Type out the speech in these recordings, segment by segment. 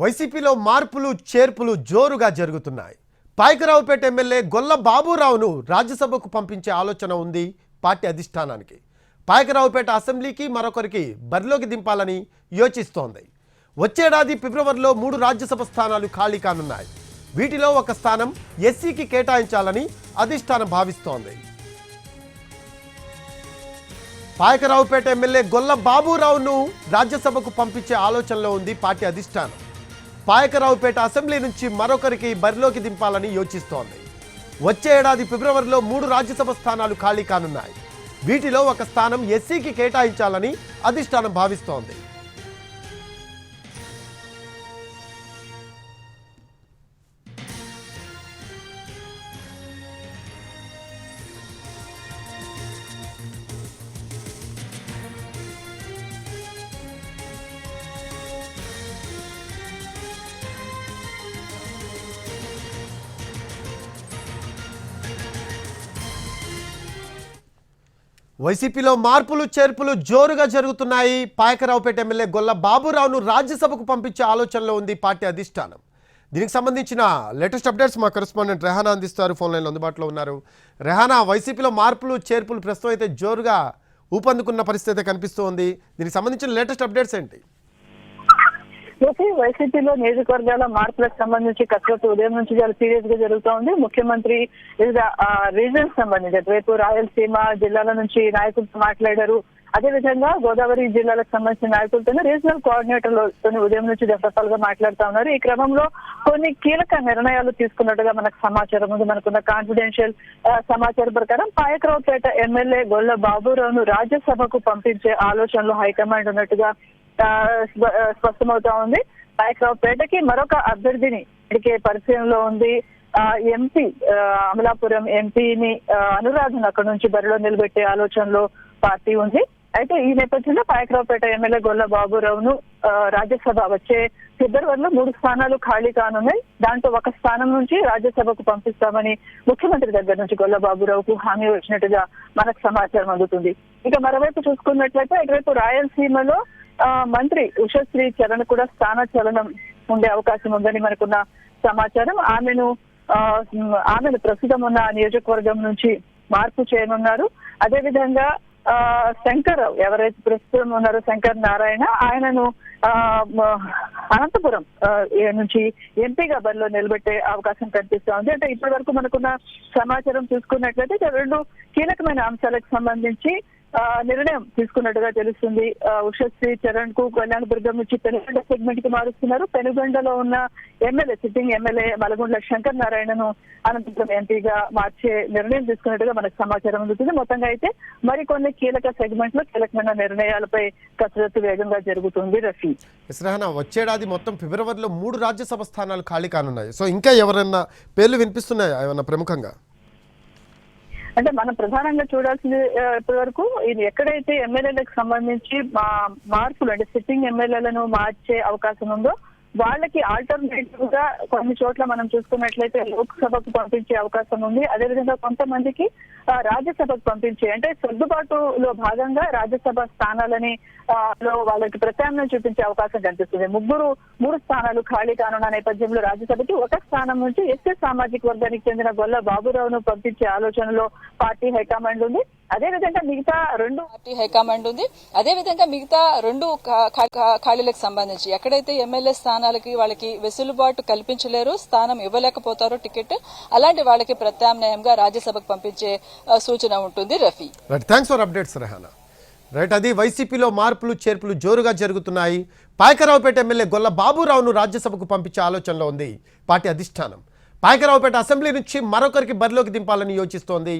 వైసీపీలో మార్పులు చేర్పులు జోరుగా జరుగుతున్నాయి. పాయకరావుపేట ఎమ్మెల్యే గొల్ల బాబురావును రాజ్యసభకు పంపించే ఆలోచన ఉంది పార్టీ అధిష్టానానికి. పాయకరావుపేట అసెంబ్లీకి మరొకరికి బరిలోకి దింపాలని యోచిస్తోంది. వచ్చేడాది ఫిబ్రవరిలో మూడు రాజ్యసభ స్థానాలు ఖాళీ కానున్నాయి. వీటిలో ఒక స్థానం ఎస్సీకి కేటాయించాలని అధిష్టానం భావిస్తోంది. పాయకరావుపేట ఎమ్మెల్యే గొల్ల బాబురావును రాజ్యసభకు పంపించే ఆలోచనలో ఉంది పార్టీ అధిష్టానం. పాయకరావుపేట అసెంబ్లీ నుంచి మరొకరికి బరిలోకి దింపాలని యోచిస్తోంది. వచ్చే ఏడాది ఫిబ్రవరిలో మూడు రాజ్యసభ స్థానాలు ఖాళీ కానున్నాయి. వీటిలో ఒక స్థానం ఎస్సీకి కేటాయించాలని అధిష్టానం భావిస్తోంది. వైసీపీలో మార్పులు చేర్పులు జోరుగా జరుగుతున్నాయి. పాయకరావుపేట ఎమ్మెల్యే గొల్ల బాబురావును రాజ్యసభకు పంపించే ఆలోచనలో ఉంది పార్టీ అధిష్టానం. దీనికి సంబంధించిన లేటెస్ట్ అప్డేట్స్ మా కరెస్పాండెంట్ రెహానా అందిస్తారు. ఫోన్ లైన్లో అందుబాటులో ఉన్నారు. రెహానా వైసీపీలో మార్పులు చేర్పులు ప్రస్తుతం అయితే జోరుగా ఊపందుకున్న పరిస్థితి అయితే కనిపిస్తోంది. దీనికి సంబంధించిన లేటెస్ట్ అప్డేట్స్ ఏంటి? అయితే వైసీపీలో నియోజకవర్గాల మార్పులకు సంబంధించి కసరత్తు ఉదయం నుంచి చాలా సీరియస్గా జరుగుతూ ఉంది ముఖ్యమంత్రి వివిధ రీజన్స్ సంబంధించి అటువైపు రాయలసీమ జిల్లాల నుంచి నాయకులతో మాట్లాడారు. అదేవిధంగా గోదావరి జిల్లాలకు సంబంధించిన నాయకులతో రీజనల్ కోఆర్డినేటర్లతో ఉదయం నుంచి దఫదఫాలుగా మాట్లాడుతా ఉన్నారు. ఈ క్రమంలో కొన్ని కీలక నిర్ణయాలు తీసుకున్నట్టుగా మనకు సమాచారం ఉంది. మనకున్న కాన్ఫిడెన్షియల్ సమాచారం ప్రకారం పాయకరావుపేట ఎమ్మెల్యే గొల్ల బాబురావును రాజ్యసభకు పంపించే ఆలోచనలు హైకమాండ్ ఉన్నట్టుగా స్పష్టమవుతా ఉంది. పాయకరావుపేటకి మరొక అభ్యర్థిని ఇప్పటికే పరిచయంలో ఉంది. ఆ, ఎంపీ అమలాపురం ఎంపీని ఆ, అనురాధను అక్కడ నుంచి బరిలో నిలబెట్టే ఆలోచనలో పార్టీ ఉంది. అయితే ఈ నేపథ్యంలో పాయకరావుపేట ఎమ్మెల్యే గొల్ల బాబురావును రాజ్యసభ వచ్చే ఫిబ్రవరిలో మూడు స్థానాలు ఖాళీ కానున్నాయి. దాంట్లో ఒక స్థానం నుంచి రాజ్యసభకు పంపిస్తామని ముఖ్యమంత్రి దగ్గర నుంచి గొల్ల బాబురావుకు హామీ వచ్చినట్టుగా మనకు సమాచారం అందుతుంది. ఇక మరోవైపు చూసుకున్నట్లయితే ఇటువైపు రాయలసీమలో మంత్రి ఉషశ్రీ చరణ్ కూడా స్థాన చలనం ఉండే అవకాశం ఉందని మనకున్న సమాచారం. ఆమెను ఆ, ఆమెను ప్రస్తుతం ఉన్న నియోజకవర్గం నుంచి మార్పు చేయనున్నారు. అదేవిధంగా ఆ, శంకర్ ఎవరైతే ప్రస్తుతం ఉన్నారో శంకర్ నారాయణ ఆయనను ఆ, అనంతపురం నుంచి ఎంపీగా బరిలో నిలబెట్టే అవకాశం కనిపిస్తా ఉంది. అంటే ఇప్పటి వరకు మనకున్న సమాచారం చూసుకున్నట్లయితే రెండు కీలకమైన అంశాలకు సంబంధించి నిర్ణయం తీసుకున్నట్టుగా తెలుస్తుంది. ఆ, ఉషశ్రీ చరణ్కు కళ్యాణదుర్గం నుంచి పెనుగొండ సెగ్మెంట్కి మారుస్తున్నారు. పెనుగొండలో ఉన్న MLA sitting MLA Malagundla Shankar నారాయణను Anantapuram ఎంపీగా మార్చే నిర్ణయం తీసుకున్నట్టుగా మనకు సమాచారం అందుతుంది. మొత్తంగా అయితే మరికొన్ని కీలక సెగ్మెంట్లో కీలకమైన నిర్ణయాలపై కసరత్తు వేగంగా జరుగుతుంది రఫీ. వచ్చేడాది మొత్తం ఫిబ్రవరిలో మూడు రాజ్యసభ స్థానాలు ఖాళీ కానున్నాయి. సో ఇంకా ఎవరైనా పేర్లు వినిపిస్తున్నాయా? ఏమైనా ప్రముఖంగా? అంటే మనం ప్రధానంగా చూడాల్సింది ఇప్పటి వరకు ఇది ఎక్కడైతే ఎమ్మెల్యేలకు సంబంధించి మా మార్పులు అంటే సిట్టింగ్ ఎమ్మెల్యేలను మార్చే అవకాశం ఉందో వాళ్ళకి ఆల్టర్నేటివ్గా కొన్ని చోట్ల మనం చూసుకున్నట్లయితే లోక్సభకు పంపించే అవకాశం ఉంది. అదేవిధంగా కొంతమందికి రాజ్యసభకు పంపించే అంటే సర్దుబాటులో భాగంగా రాజ్యసభ స్థానాలని లో వాళ్ళకి ప్రత్యామ్నాయం చూపించే అవకాశం కనిపిస్తుంది. ముగ్గురు మూడు స్థానాలు ఖాళీ కానున్న నేపథ్యంలో రాజ్యసభకి ఒక స్థానం నుంచి ఎస్సీ సామాజిక వర్గానికి చెందిన గొల్ల బాబురావును పంపించే ఆలోచనలో పార్టీ హైకమాండ్ ఉంది. అదే విధంగా మిగతా రెండు పార్టీ హైకమాండ్ ఉంది. అదే విధంగా మిగతా రెండు ఖాళీలకు సంబంధించి ఎక్కడైతే ఎమ్మెల్యే స్థానాలకి వాళ్ళకి వెసులుబాటు కల్పించలేరు స్థానం ఇవ్వలేకపోతారు టికెట్. అలాంటి వాళ్ళకి ప్రత్యామ్నాయంగా రాజ్యసభకు పంపించే సూచన ఉంటుంది Rafi. Right thanks for updates Rehana right అది వైసీపీలో మార్పులు చేర్పులు జోరుగా జరుగుతున్నాయి. పాయకరావుపేట ఎమ్మెల్యే గొల్ల బాబురావును రాజ్యసభకు పంపించే ఆలోచనలో ఉంది పార్టీ అధిష్టానం. పాయకరావుపేట అసెంబ్లీ నుంచి మరొకరికి బరిలోకి దింపాలని యోచిస్తోంది.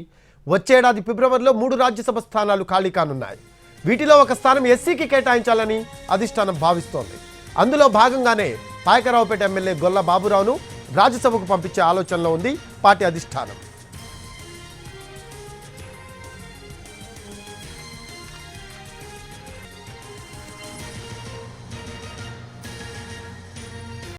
వచ్చేడాది ఫిబ్రవరిలో మూడు రాజ్యసభ స్థానాలు ఖాళీ కానున్నాయి. వీటిలో ఒక స్థానం ఎస్సీకి కేటాయించాలని అధిష్టానం భావిస్తోంది. అందులో భాగంగానే పాయకరావుపేట ఎమ్మెల్యే గొల్ల బాబురావును రాజ్యసభకు పంపించే ఆలోచనలో ఉంది పార్టీ అధిష్టానం.